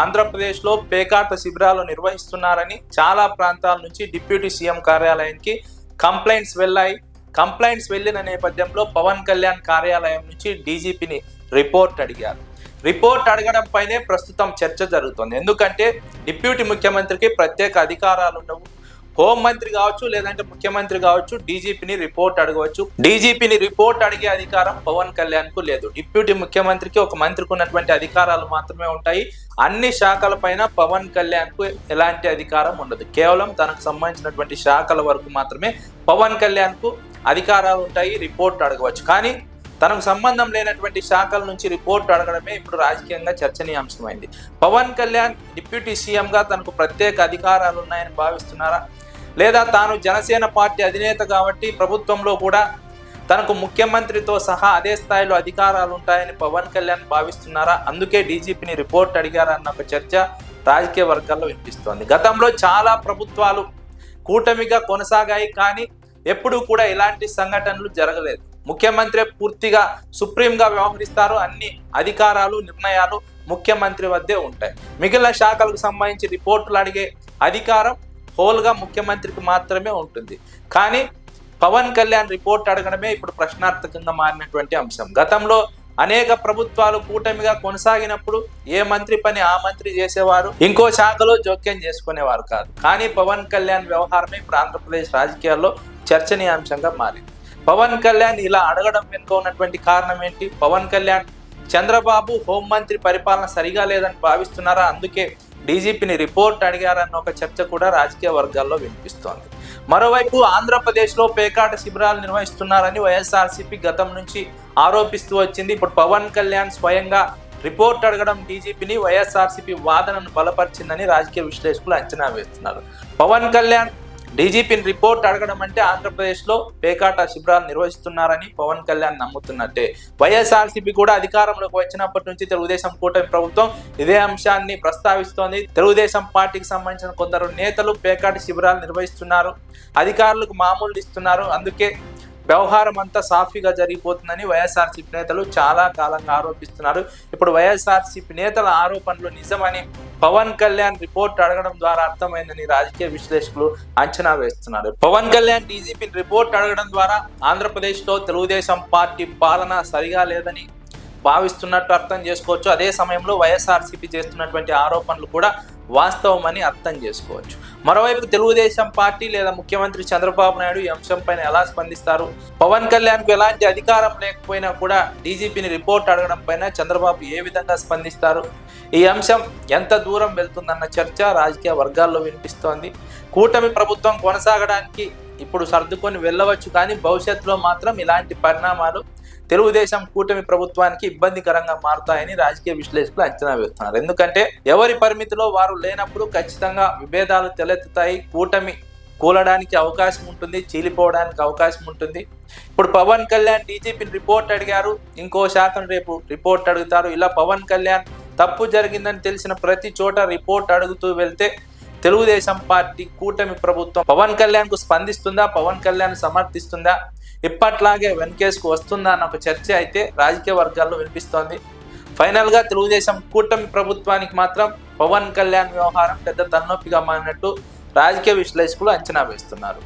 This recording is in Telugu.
ఆంధ్రప్రదేశ్లో పేకాట శిబిరాలు నిర్వహిస్తున్నారని చాలా ప్రాంతాల నుంచి డిప్యూటీ సీఎం కార్యాలయానికి కంప్లైంట్స్ వెళ్ళాయి. కంప్లైంట్స్ వెళ్ళిన నేపథ్యంలో పవన్ కళ్యాణ్ కార్యాలయం నుంచి డీజీపీని రిపోర్ట్ అడిగారు. రిపోర్ట్ అడగడం పైనే ప్రస్తుతం చర్చ జరుగుతుంది. ఎందుకంటే డిప్యూటీ ముఖ్యమంత్రికి ప్రత్యేక అధికారాలు ఉండవు హోంమంత్రి కావచ్చు లేదంటే ముఖ్యమంత్రి కావచ్చు డీజీపీని రిపోర్ట్ అడగవచ్చు. డీజీపీని రిపోర్ట్ అడిగే అధికారం పవన్ కళ్యాణ్కు లేదు. డిప్యూటీ ముఖ్యమంత్రికి ఒక మంత్రికి ఉన్నటువంటి అధికారాలు మాత్రమే ఉంటాయి. అన్ని శాఖల పైన పవన్ కళ్యాణ్కు ఎలాంటి అధికారం ఉండదు. కేవలం తనకు సంబంధించినటువంటి శాఖల వరకు మాత్రమే పవన్ కళ్యాణ్కు అధికారాలు ఉంటాయి రిపోర్ట్ అడగవచ్చు. కానీ తనకు సంబంధం లేనటువంటి శాఖల నుంచి రిపోర్ట్ అడగడమే ఇప్పుడు రాజకీయంగా చర్చనీయాంశమైంది. పవన్ కళ్యాణ్ డిప్యూటీ సీఎంగా తనకు ప్రత్యేక అధికారాలు ఉన్నాయని భావిస్తున్నారా? లేదా తాను జనసేన పార్టీ అధినేత కాబట్టి ప్రభుత్వంలో కూడా తనకు ముఖ్యమంత్రితో సహా అదే స్థాయిలో అధికారాలు ఉంటాయని పవన్ కళ్యాణ్ భావిస్తున్నారా? అందుకే డీజీపీని రిపోర్ట్ అడిగారన్న ఒక చర్చ రాజకీయ వర్గాల్లో వినిపిస్తోంది. గతంలో చాలా ప్రభుత్వాలు కూటమిగా కొనసాగాయి కానీ ఎప్పుడూ కూడా ఇలాంటి సంఘటనలు జరగలేదు. ముఖ్యమంత్రి పూర్తిగా సుప్రీంగా వ్యవహరిస్తారు. అన్ని అధికారాలు నిర్ణయాలు ముఖ్యమంత్రి వద్దే ఉంటాయి. మిగిలిన శాఖలకు సంబంధించి రిపోర్టులు అడిగే అధికారం హోల్గా ముఖ్యమంత్రికి మాత్రమే ఉంటుంది. కానీ పవన్ కళ్యాణ్ రిపోర్ట్ అడగడమే ఇప్పుడు ప్రశ్నార్థకంగా మారినటువంటి అంశం. గతంలో అనేక ప్రభుత్వాలు కూటమిగా కొనసాగినప్పుడు ఏ మంత్రి పని ఆ మంత్రి చేసేవారు? ఇంకో శాఖలో జోక్యం చేసుకునేవారు కాదు. కానీ పవన్ కళ్యాణ్ వ్యవహారమే ఇప్పుడు ఆంధ్రప్రదేశ్ రాజకీయాల్లో చర్చనీయాంశంగా మారింది. పవన్ కళ్యాణ్ ఇలా అడగడం వెనుక ఉన్నటువంటి కారణం ఏంటి? పవన్ కళ్యాణ్ చంద్రబాబు హోంమంత్రి పరిపాలన సరిగా లేదని భావిస్తున్నారా? అందుకే డీజీపీని రిపోర్ట్ అడిగారన్న ఒక చర్చ కూడా రాజకీయ వర్గాల్లో వినిపిస్తోంది. మరోవైపు ఆంధ్రప్రదేశ్లో పేకాట శిబిరాలు నిర్వహిస్తున్నారని వైఎస్ఆర్సీపీ గతం నుంచి ఆరోపిస్తూ వచ్చింది. ఇప్పుడు పవన్ కళ్యాణ్ స్వయంగా రిపోర్ట్ అడగడం డీజీపీని వైఎస్ఆర్సీపీ వాదనను బలపరిచిందని రాజకీయ విశ్లేషకులు అంచనా వేస్తున్నారు. పవన్ కళ్యాణ్ డీజీపీని రిపోర్ట్ అడగడం అంటే ఆంధ్రప్రదేశ్లో పేకాట శిబిరాలు నిర్వహిస్తున్నారని పవన్ కళ్యాణ్ నమ్ముతున్నట్టే. వైఎస్ఆర్సీపీ కూడా అధికారంలోకి వచ్చినప్పటి నుంచి తెలుగుదేశం కూటమి ప్రభుత్వం ఇదే అంశాన్ని ప్రస్తావిస్తోంది. తెలుగుదేశం పార్టీకి సంబంధించిన కొందరు నేతలు పేకాట శిబిరాలు నిర్వహిస్తున్నారు. అధికారులకు మామూలు ఇస్తున్నారు. అందుకే వ్యవహారం అంతా సాఫీగా జరిగిపోతుందని వైఎస్ఆర్సీపీ నేతలు చాలా కాలంగా ఆరోపిస్తున్నారు. ఇప్పుడు వైఎస్ఆర్సీపీ నేతల ఆరోపణలు నిజమని పవన్ కళ్యాణ్ రిపోర్ట్ అడగడం ద్వారా అర్థమైందని రాజకీయ విశ్లేషకులు అంచనా వేస్తున్నారు. పవన్ కళ్యాణ్ డీజీపీని రిపోర్ట్ అడగడం ద్వారా ఆంధ్రప్రదేశ్లో తెలుగుదేశం పార్టీ పాలన సరిగా లేదని భావిస్తున్నట్టు అర్థం చేసుకోవచ్చు. అదే సమయంలో వైఎస్ఆర్సీపీ చేస్తున్నటువంటి ఆరోపణలు కూడా వాస్తవమని అర్థం చేసుకోవచ్చు. మరోవైపు తెలుగుదేశం పార్టీ లేదా ముఖ్యమంత్రి చంద్రబాబు నాయుడు ఈ అంశంపైన ఎలా స్పందిస్తారు? పవన్ కళ్యాణ్కు ఎలాంటి అధికారం లేకపోయినా కూడా డీజీపీని రిపోర్ట్ అడగడం పైన చంద్రబాబు ఏ విధంగా స్పందిస్తారు? ఈ అంశం ఎంత దూరం వెళ్తుందన్న చర్చ రాజకీయ వర్గాల్లో వినిపిస్తోంది. కూటమి ప్రభుత్వం కొనసాగడానికి ఇప్పుడు సర్దుకొని వెళ్ళవచ్చు కానీ భవిష్యత్తులో మాత్రం ఇలాంటి పరిణామాలు తెలుగుదేశం కూటమి ప్రభుత్వానికి ఇబ్బందికరంగా మారుతాయని రాజకీయ విశ్లేషకులు అంచనా వేస్తున్నారు. ఎందుకంటే ఎవరి పరిమితిలో వారు లేనప్పుడు ఖచ్చితంగా విభేదాలు తలెత్తుతాయి కూటమి కూలడానికి అవకాశం ఉంటుంది చీలిపోవడానికి అవకాశం ఉంటుంది. ఇప్పుడు పవన్ కళ్యాణ్ డీజీపీని రిపోర్ట్ అడిగారు ఇంకో శాతం రేపు రిపోర్ట్ అడుగుతారు. ఇలా పవన్ కళ్యాణ్ తప్పు జరిగిందని తెలిసిన ప్రతి చోట రిపోర్ట్ అడుగుతూ వెళ్తే తెలుగుదేశం పార్టీ కూటమి ప్రభుత్వం పవన్ కళ్యాణ్కు స్పందిస్తుందా పవన్ కళ్యాణ్ సమర్థిస్తుందా? ఇప్పట్లాగే వెనకేసుకు వస్తుందా అన్న ఒక చర్చ అయితే రాజకీయ వర్గాల్లో వినిపిస్తోంది. ఫైనల్గా తెలుగుదేశం కూటమి ప్రభుత్వానికి మాత్రం పవన్ కళ్యాణ్ వ్యవహారం పెద్ద తలనొప్పిగా మారినట్టు రాజకీయ విశ్లేషకులు అంచనా వేస్తున్నారు.